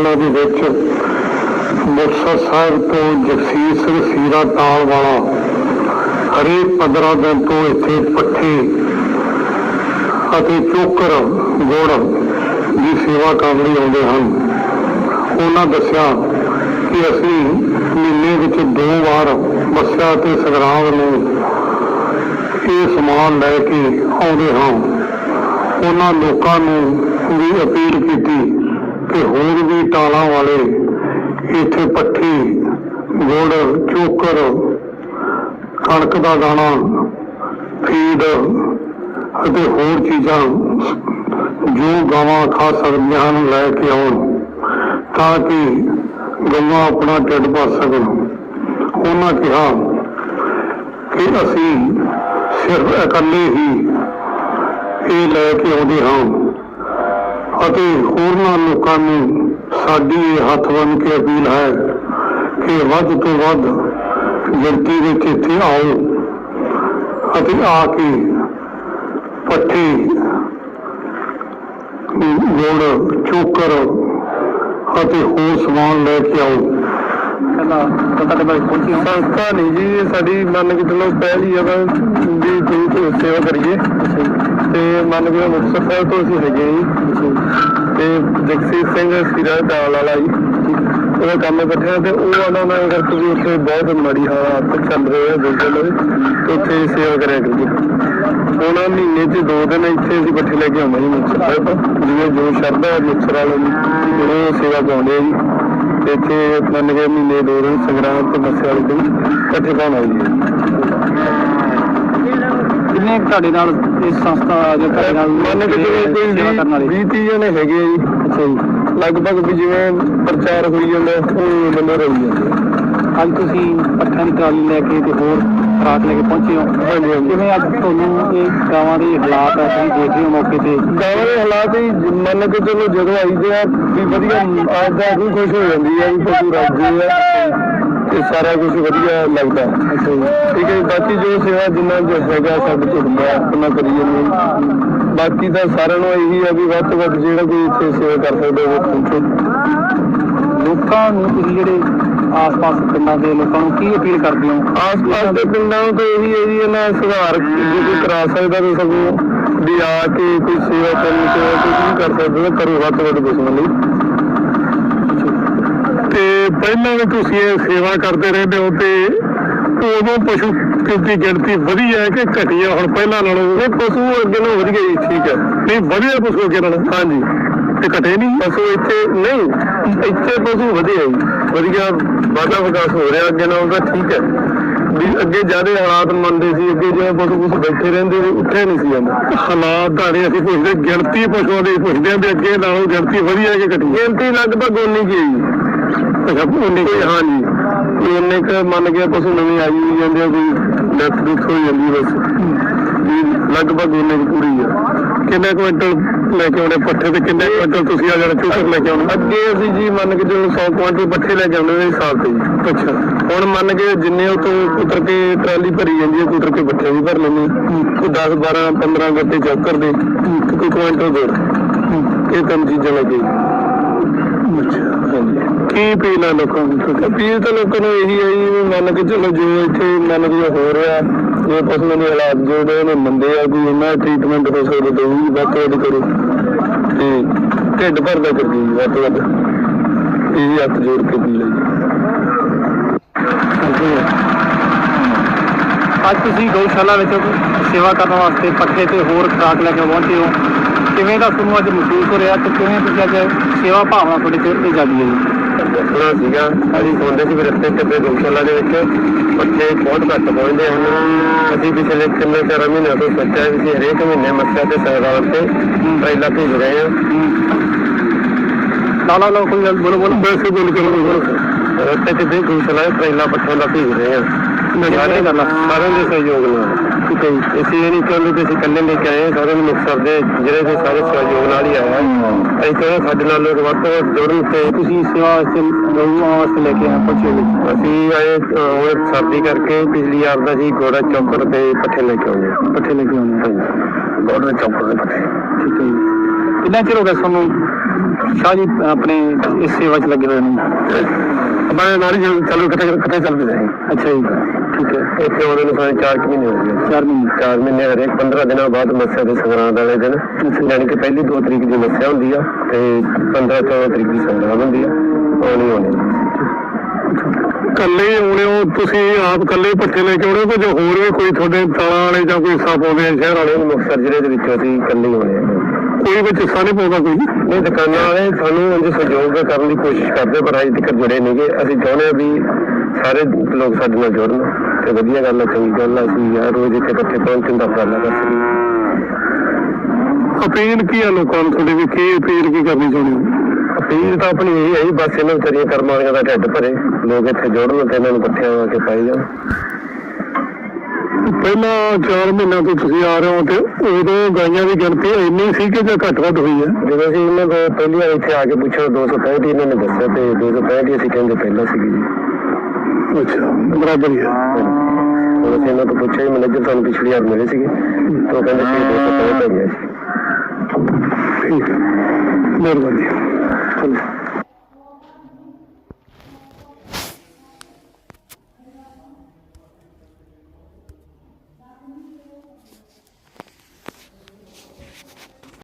ਸਾਲਾਂ ਦੇ ਵਿੱਚ ਮੁਕਤਸਰ ਸਾਹਿਬ ਤੋਂ ਜਗਸੀਰ ਸਿੰਘ ਸੀਰਾ ਟਾਲ ਵਾਲਾ ਹਰੇਕ 15 ਦਿਨ ਤੋਂ ਇੱਥੇ ਪੱਠੇ ਅਤੇ ਚੋਕਰ ਗੁੜ ਦੀ ਸੇਵਾ ਕਰਨ ਲਈ ਆਉਂਦੇ ਹਨ। ਉਹਨਾਂ ਦੱਸਿਆ ਕਿ ਅਸੀਂ ਮਹੀਨੇ ਵਿੱਚ ਦੋ ਵਾਰ ਮੱਸਿਆ ਤੇ ਸੰਗਰਾਮ ਨੂੰ ਇਹ ਸਮਾਨ ਲੈ ਕੇ ਆਉਂਦੇ ਹਾਂ। ਉਹਨਾਂ ਲੋਕਾਂ ਨੂੰ ਵੀ ਅਪੀਲ ਕੀਤੀ ਕਿ ਹੋਰ ਵੀ ਟਾਲਾਂ ਵਾਲੇ ਇੱਥੇ ਪੱਠੀ, ਗੁੜ, ਚੋਕਰ, ਕਣਕ ਦਾ ਦਾਣਾ, ਫੀਡ ਅਤੇ ਹੋਰ ਚੀਜ਼ਾਂ ਜੋ ਗਾਵਾਂ ਖਾ ਸਕਦੀਆਂ ਹਨ, ਲੈ ਕੇ ਆਉਣ ਤਾਂ ਕਿ ਗਾਵਾਂ ਆਪਣਾ ਢਿੱਡ ਭਰ ਸਕਣ। ਉਹਨਾਂ ਕਿਹਾ ਕਿ ਅਸੀਂ ਸਿਰਫ ਇਕੱਲੇ ਹੀ ਇਹ ਲੈ ਕੇ ਆਉਂਦੇ ਹਾਂ। ਅਤੇ ਹੋਰਨਾਂ ਲੋਕਾਂ ਨੂੰ ਸਾਡੀ ਇਹ ਹੱਥ ਬੰਨ ਕੇ ਅਪੀਲ ਹੈ ਕਿ ਵੱਧ ਤੋਂ ਵੱਧ ਗਿਣਤੀ ਵਿੱਚ ਇੱਥੇ ਆਓ ਅਤੇ ਆ ਕੇ ਪੱਠੇ ਗੁੜ ਚੋਕਰ ਅਤੇ ਹੋਰ ਸਮਾਨ ਲੈ ਕੇ ਆਓ। ਤੁਹਾਡੇ ਬਾਰੇ ਪਹੁੰਚੀ ਹਾਂ ਸੰਸਥਾ ਨਹੀਂ ਜੀ ਸਾਡੀ ਮੰਨ ਕੇ ਚਲੋ ਪਹਿਲੀ ਆ ਵੀ ਕੋਈ ਸੇਵਾ ਕਰੀਏ। ਤੇ ਮੰਨ ਕੇ ਮੁਕਤਸਰ ਸਾਹਿਬ ਤੋਂ ਅਸੀਂ ਹੈਗੇ ਜੀ। ਤੇ ਜਗਸੀਰ ਸਿੰਘ ਸਿਰਾ ਦਾਲ ਵਾਲਾ ਜੀ, ਉਹਦਾ ਕੰਮ ਬੈਠਿਆ ਤੇ ਉਹ ਉਹਨਾਂ ਨਾਲ ਕਰਕੇ ਵੀ ਉੱਥੇ ਬਹੁਤ ਮਾੜੀ ਹਾਲਾਤ ਚੱਲ ਰਹੇ ਆ ਬਿਲਕੁਲ ਤੇ ਉੱਥੇ ਸੇਵਾ ਕਰਿਆ ਕਰੀਏ। ਉਹਨਾਂ ਮਹੀਨੇ 'ਚ ਦੋ ਦਿਨ ਇੱਥੇ ਅਸੀਂ ਇਕੱਠੇ ਲੈ ਕੇ ਆਉਂਦੇ ਜੀ ਮੁਕਤਸਰ ਸਾਹਿਬ ਜਿਵੇਂ ਜੋ ਸ਼ਰਧਾ ਮੁਕਤਸਰ ਵਾਲੇ ਨੇ ਉਹ ਸੇਵਾ ਪਾਉਂਦੇ ਆ ਜੀ। ਤੇ ਇੱਥੇ ਮੰਨ ਕੇ ਮਹੀਨੇ ਦੋ ਦਿਨ ਸੰਗਰਾਮ ਤੇ ਮੱਸੇ ਵਾਲੇ ਦਿਨ ਇਕੱਠੇ ਪਾਉਣਾ ਜੀ। ਕਿੰਨੇ ਕੁ ਤੁਹਾਡੇ ਨਾਲ ਇਸ ਸੰਸਥਾ ਦੇ ਤੁਹਾਡੇ ਨਾਲ ਮੰਨ ਕੇ ਜਿਵੇਂ ਕੋਈ ਸੇਵਾ ਕਰਨ ਵਾਲੇ। 20 30 ਜਣੇ ਹੈਗੇ ਆ ਜੀ। ਅੱਛਾ ਜੀ। ਲਗਭਗ ਵੀ ਜਿਵੇਂ ਪ੍ਰਚਾਰ ਹੋਈ ਜਾਂਦਾ ਉਹ ਬੰਦੇ ਰਹੀ ਜਾਂਦੇ ਆ। ਅੱਜ ਤੁਸੀਂ ਪੱਠਿਆਂ ਦੀ ਟਰਾਲੀ ਲੈ ਕੇ ਤੇ ਹੋਰ ਖਰਾਕ ਲੈ ਕੇ ਪਹੁੰਚੇ ਹੋ। ਹਾਂਜੀ, ਹਾਂਜੀ। ਕਿਵੇਂ ਅੱਜ ਤੁਹਾਨੂੰ ਇਹ ਗਾਵਾਂ ਦੇ ਹਾਲਾਤ ਆ ਤੁਸੀਂ ਦੇਖ ਰਹੇ ਹੋ ਮੌਕੇ ਤੇ? ਗਾਵਾਂ ਦੇ ਹਾਲਾਤ ਹੀ ਮੰਨ ਕੇ ਚਲੋ ਜਦੋਂ ਆਈਦੇ ਆ ਵੀ ਵਧੀਆ ਆਪਦਾ ਵੀ ਖੁਸ਼ ਹੋ ਜਾਂਦੀ ਆ ਵੀ ਪਸ਼ੂ ਰੱਖਦੇ ਆ। ਤੇ ਸਾਰਾ ਕੁਝ ਵਧੀਆ ਲੱਗਦਾ ਠੀਕ ਹੈ। ਬਾਕੀ ਜੋ ਸੇਵਾ ਜਿੰਨਾ ਜੋ ਹੈਗਾ ਤੋਂ ਹੁੰਦਾ ਆਪਣਾ ਕਰੀ ਜਾਂਦੇ ਹਾਂ। ਬਾਕੀ ਤਾਂ ਸਾਰਿਆਂ ਨੂੰ ਇਹੀ ਆ ਵੀ ਵੱਧ ਤੋਂ ਵੱਧ ਜਿਹੜਾ ਕੋਈ ਇੱਥੇ ਸੇਵਾ ਕਰ ਸਕਦਾ ਉਹ ਪਹੁੰਚੇ ਲੋਕਾਂ ਨੂੰ ਤੁਸੀਂ ਜਿਹੜੇ ਆਸ-ਪਾਸ ਪਿੰਡਾਂ ਦੇ ਲੋਕਾਂ ਨੂੰ ਕੀ ਅਪੀਲ ਕਰਦੇ ਹੋ ਆਸ-ਪਾਸ ਦੇ ਪਿੰਡਾਂ ਨੂੰ ਤਾਂ ਇਹੀ ਹੈ ਜੀ ਇਹਨਾਂ ਸੁਧਾਰ ਜੇ ਕੋਈ ਕਰਾ ਸਕਦਾ ਤਾਂ ਸਗੋਂ ਵੀ ਆ ਕੇ ਕੋਈ ਸੇਵਾ ਕਰਨ ਸੇਵਾ ਕੁਝ ਵੀ ਕਰ ਸਕਦਾ ਕਰੋ ਵੱਧ ਤੋਂ ਵੱਧ ਪਸ਼ੂਆਂ ਲਈ ਪਹਿਲਾਂ ਵੀ ਤੁਸੀਂ ਇਹ ਸੇਵਾ ਕਰਦੇ ਰਹਿੰਦੇ ਹੋ ਤੇ ਉਦੋਂ ਪਸ਼ੂ ਦੀ ਗਿਣਤੀ ਵਧੀ ਹੈ ਕਿ ਘਟੀ ਹੈ ਹੁਣ ਪਹਿਲਾਂ ਨਾਲੋਂ ਇਹ ਪਸ਼ੂ ਅੱਗੇ ਨਾਲੋਂ ਵਧੀਆ ਜੀ ਠੀਕ ਹੈ। ਨਹੀਂ ਵਧੀਆ ਪਸ਼ੂ ਅੱਗੇ ਨਾਲੋਂ। ਹਾਂਜੀ। ਤੇ ਘਟੇ ਨਹੀਂ? ਪਸ਼ੂ ਇੱਥੇ ਨਹੀਂ ਇੱਥੇ ਪਸ਼ੂ ਵਧੀਆ ਜੀ। ਵਧੀਆ ਵਾਧਾ ਵਿਕਾਸ ਹੋ ਰਿਹਾ ਅੱਗੇ ਨਾਲੋਂ ਤਾਂ ਠੀਕ ਹੈ। ਵੀ ਅੱਗੇ ਜ਼ਿਆਦਾ ਹਾਲਾਤ ਮੰਨਦੇ ਸੀ ਅੱਗੇ ਜਿਵੇਂ ਪਸ਼ੂ ਕੁਛ ਬੈਠੇ ਰਹਿੰਦੇ ਸੀ ਉੱਥੇ ਨਹੀਂ ਸੀ ਜਾਂਦਾ ਹਾਲਾਤ ਨਹੀਂ ਅਸੀਂ ਪੁੱਛਦੇ ਗਿਣਤੀ ਪਸ਼ੂਆਂ ਦੀ ਪੁੱਛਦੇ ਆਂ ਵੀ ਅੱਗੇ ਨਾਲੋਂ ਗਿਣਤੀ ਵਧੀਆ ਹੈ ਕਿ ਘਟੀ ਗਿਣਤੀ ਲਗਭਗ ਉਨੀ ਕੀ ਅੱਛਾ ਉਨੀ ਕੀ ਹਾਂਜੀ। ਵੀ ਉਨੇ ਕ ਮੰਨ ਕੇ ਪਸ਼ੂ ਨਵੇਂ ਆਈ ਹੋਈ ਜਾਂਦੇ ਆ ਕੋਈ ਡੈਥ ਡੁੱਥ ਹੋ ਜਾਂਦੀ ਬਸ। ਵੀ ਲਗਭਗ ਦੀ ਪੂਰੀ ਆ। ਕਿੰਨੇ ਕੁਇੰਟਲ ਲੈ ਕੇ ਆਉਣੇ ਪੱਠੇ ਤੇ ਕਿੰਨੇ ਕੁਇੰਟਲ ਤੁਸੀਂ ਆ ਜਿਹੜਾ ਚੂਕਰ ਲੈ ਕੇ ਆਉਣੇ? ਅੱਗੇ ਅਸੀਂ ਜੀ ਮੰਨ ਕੇ ਚਲੋ 100 ਕੁਇੰਟਲ ਪੱਠੇ ਲੈ ਕੇ ਆਉਂਦੇ ਨੇ ਸਾਲ ਤੇ। ਅੱਛਾ। ਹੁਣ ਮੰਨ ਕੇ ਜਿੰਨੇ ਉਤੋਂ ਉਤਰ ਕੇ ਟਰਾਲੀ ਭਰੀ ਜਾਂਦੀ ਹੈ ਕੋਈ ਉਤਰ ਕੇ ਪੱਠੇ ਵੀ ਭਰ ਲੈਂਦੇ ਕੋਈ 10 12 15 ਗੱਟੇ ਚੌਕਰ ਦੇ ਤੇ ਕੋਈ ਕੁਇੰਟਲ ਗੁੜ ਇਹ ਤਿੰਨ ਚੀਜ਼ਾਂ ਲੈ ਕੇ ਕੀ ਅਪੀਲ ਹੈ ਲੋਕਾਂ ਨੂੰ? ਅਪੀਲ ਤਾਂ ਲੋਕਾਂ ਨੂੰ ਇਹੀ ਹੈ ਜੀ ਮੰਨ ਕੇ ਚਲੋ ਜੋ ਇੱਥੇ ਮੰਨ ਕੇ ਹੋ ਰਿਹਾ ਇਹ ਪਸ਼ੂਆਂ ਦੇ ਹਾਲਾਤ ਜਿਹੜੇ ਨੇ ਮੰਦੇ ਆ ਕੋਈ ਇਹਨਾਂ ਟ੍ਰੀਟਮੈਂਟ ਹੋ ਸਕਦਾ ਤਾਂ ਵੀ ਵੱਧ ਕਰੋ। ਤੇ ਢਿੱਡ ਭਰਦਾ ਕਰੀ ਵੱਧ ਵੱਧ। ਇਹ ਹੱਥ ਜੋੜ ਕੇ ਅਪੀਲ ਹੈ ਅੱਜ ਤੁਸੀਂ ਗਊਸ਼ਾਲਾ ਵਿੱਚ ਸੇਵਾ ਕਰਨ ਵਾਸਤੇ ਪੱਠੇ ਤੇ ਹੋਰ ਖੁਰਾਕ ਲੈ ਕੇ ਪਹੁੰਚੇ ਹੋ। ਕਿਵੇਂ ਦਾ ਤੁਹਾਨੂੰ ਅੱਜ ਮਹਿਸੂਸ ਹੋ ਰਿਹਾ ਤੇ ਕਿਵੇਂ ਤੁਸੀਂ ਅੱਜ ਸੇਵਾ ਭਾਵਨਾ ਤੁਹਾਡੇ ਚ ਇਹ ਜਾਗੀ ਹੈ ਜੀ? ਦੱਸਣਾ ਸੀਗਾ। ਅਸੀਂ ਸੁਣਦੇ ਸੀ ਵੀ ਰਸਤੇ ਤੇ ਗਊਸ਼ਾਲਾ ਦੇ ਵਿੱਚ ਬੱਚੇ ਬਹੁਤ ਘੱਟ ਪਹੁੰਚਦੇ ਹਨ। ਅਸੀਂ ਪਿਛਲੇ ਤਿੰਨ ਚਾਰ ਮਹੀਨਿਆਂ ਤੋਂ ਸੋਚਿਆ ਵੀ ਅਸੀਂ ਹਰੇਕ ਮਹੀਨੇ ਮੱਸਿਆ ਤੇ ਸੈਵਾਲ ਤੇ ਟ੍ਰੇਲਾ ਭੇਜ ਰਹੇ ਹਾਂ। ਲਾਲਾ ਲਓ ਕੋਈ ਗੱਲ ਬੋਲੋ ਬੋਲੋ। ਵੈਸੇ ਬੋਲ ਕੇ ਬੋਲੋ। ਰਸਤੇ ਤੇ ਦੇ ਟ੍ਰੇਲਾ ਪੱਠਿਆਂ ਦਾ ਭੇਜ ਰਹੇ ਹਾਂ। ਸਾਰੇ ਸਾਰਿਆਂ ਦੇ ਸਹਿਯੋਗ ਨਾਲ। ਜੀ ਅਸੀਂ ਇਹ ਨਹੀਂ ਕਹਿੰਦੇ ਕਿ ਅਸੀਂ ਇਕੱਲੇ ਲੈ ਕੇ ਆਏ ਸਾਰਿਆਂ ਨੂੰ ਮੁਕਤਸਰ ਦੇ ਜਿਹੜੇ ਦੇ ਸਾਰੇ ਸਹਿਯੋਗ ਨਾਲ ਹੀ ਆਇਆ ਅਸੀਂ ਕਹਿੰਦੇ ਸਾਡੇ ਨਾਲ ਲੋਕ ਵੱਧ ਤੋਂ ਵੱਧ ਜੁੜਨ ਤੇ ਤੁਸੀਂ ਸੇਵਾ ਵਾਸਤੇ ਗਊਆਂ ਵਾਸਤੇ ਲੈ ਕੇ ਆਏ ਪਹੁੰਚੇ ਅਸੀਂ ਆਏ ਹੁਣ ਸਰਦੀ ਕਰਕੇ ਪਿਛਲੀ ਵਾਰ ਦਾ ਜੀ ਗੋੜਾ ਚੌਕਰ ਤੇ ਪੱਠੇ ਲੈ ਕੇ ਆਉਂਦੇ ਪੱਠੇ ਲੈ ਕੇ ਆਉਣੇ ਗੋੜਾ ਚੌਕਰ ਦੇ ਪੱਠੇ। ਠੀਕ ਹੈ ਕਿੰਨਾ ਚਿਰ ਹੋ ਗਿਆ ਤੁਹਾਨੂੰ ਜੀ ਆਪਣੇ ਇਸ ਸੇਵਾ 'ਚ ਲੱਗੇ ਹੋਏ ਨੂੰ? ਮੈਂ ਨਾਰੀ ਚੱਲੂ ਕਿਤੇ ਕਿਤੇ ਚੱਲ ਰਹੇ। ਅੱਛਾ ਜੀ। ਠੀਕ ਹੈ ਇੱਥੇ ਆਉਣੇ ਨੂੰ ਸਾਨੂੰ 4 ਮਹੀਨੇ ਹੋ ਗਏ। 4 ਮਹੀਨੇ। 4 ਮਹੀਨੇ ਹਰੇਕ 15 ਦਿਨਾਂ ਬਾਅਦ ਮੱਸਿਆ ਦੇ ਸੰਗਰਾਂਦ ਵਾਲੇ ਦਿਨ। ਯਾਨੀ ਕਿ ਪਹਿਲੀ 2 ਤਰੀਕ ਦੀ ਮੱਸਿਆ ਹੁੰਦੀ ਆ ਤੇ 15 14 ਤਰੀਕ ਦੀ ਸੰਗਰਾਂਦ ਹੁੰਦੀ ਆ। ਆਉਣੀ ਆਉਣੀ ਕੱਲੇ ਆਉਣੇ ਹੋ? ਤੁਸੀਂ ਆਪ ਕੱਲੇ ਪੱਠੇ ਲੈ ਕੇ ਆਉਣੇ ਕੁਝ ਹੋਰ ਵੀ ਕੋਈ ਤੁਹਾਡੇ ਤਾਲਾਂ ਵਾਲੇ ਜਾਂ ਕੋਈ ਹਿੱਸਾ ਪਾਉਂਦੇ ਆ ਸ਼ਹਿਰ ਵਾਲੇ? ਮੁਕਤਸਰ ਜ਼ਿਲ੍ਹੇ ਦੇ ਵਿੱਚੋਂ ਅਸੀਂ ਇਕੱਲੇ ਆਉਣੇ ਆ। ਕੋਈ ਵਿੱਚ ਹਿੱਸਾ ਨਹੀਂ ਪਾਉਂਦਾ ਕੋਈ? ਨਹੀਂ ਦੁਕਾਨਾਂ ਵਾਲੇ ਸਾਨੂੰ ਇੰਜ ਸਹਿਯੋਗ ਕਰਨ ਦੀ ਕੋਸ਼ਿਸ਼ ਕਰਦੇ ਪਰ ਅਜੇ ਤੱਕ ਜੁੜੇ ਨਹੀਂਗੇ ਅਸੀਂ ਚਾਹੁੰਦੇ ਆ ਵੀ ਸਾਰੇ ਲੋਕ ਸਾਡੇ ਨਾਲ ਜੁੜਨ। ਤੇ ਵਧੀਆ ਗੱਲ ਹੈ ਚੰਗੀ ਗੱਲ ਹੈ ਅਸੀਂ ਯਾਰ ਰੋਜ਼ ਇੱਥੇ ਇਕੱਠੇ ਪਹੁੰਚਣ ਦਾ ਫਾਇਦਾ ਕਰ ਅਪੀਲ ਕੀ ਹੈ ਲੋਕਾਂ ਨੂੰ ਤੁਹਾਡੇ ਵੀ ਕੀ ਅਪੀਲ ਕੀ ਕਰਨੀ ਚਾਹੁੰਦੇ ਅਪੀਲ ਤਾਂ ਆਪਣੀ ਇਹੀ ਹੈ ਬਸ ਇਹਨਾਂ ਵਿਚਾਰੀਆਂ ਕਰਮਾਂ ਦਾ ਢਿੱਡ ਭਰੇ। ਲੋਕ ਇੱਥੇ ਜੁੜਨ ਤੇ ਇਹਨਾਂ ਨੂੰ ਇਕੱਠਿਆਂ ਹੋ ਕੇ ਪਾਈ ਜਾਣ। ਪਹਿਲਾਂ 4 ਮਹੀਨਿਆਂ ਤੋਂ ਤੁਸੀਂ ਆ ਰਹੇ ਹੋ ਤੇ ਉਦੋਂ ਗਾਈਆਂ ਦੀ ਗਿਣਤੀ ਇੰਨੀ ਸੀ ਕਿ ਜਾਂ ਘੱਟ ਵੱਧ ਹੋਈ ਹੈ? ਜਦੋਂ ਅਸੀਂ ਇਹਨਾਂ ਤੋਂ ਪਹਿਲੀ ਵਾਰ ਇੱਥੇ ਆ ਕੇ ਪੁੱਛਿਆ 265 ਇਹਨਾਂ ਨੇ ਦੱਸਿਆ ਤੇ 265 ਹੀ ਅਸੀਂ ਕਹਿੰਦੇ ਪਹਿਲਾਂ ਸੀਗੀ ਜੀ। ਅੱਛਾ ਬਰਾਬਰ ਹੀ ਹੈ। ਹੁਣ ਅਸੀਂ ਇਹਨਾਂ ਤੋਂ ਪੁੱਛਿਆ ਜੀ ਮੈਨੇਜਰ ਸਾਨੂੰ ਪਿਛਲੀ ਵਾਰ ਮਿਲੇ ਸੀਗੇ। ਤਾਂ ਉਹ ਕਹਿੰਦੇ ਸੀ 265 ਹੈਗੇ ਆ ਜੀ ਠੀਕ ਹੈ। ਮਿਹਰਬਾਨੀ।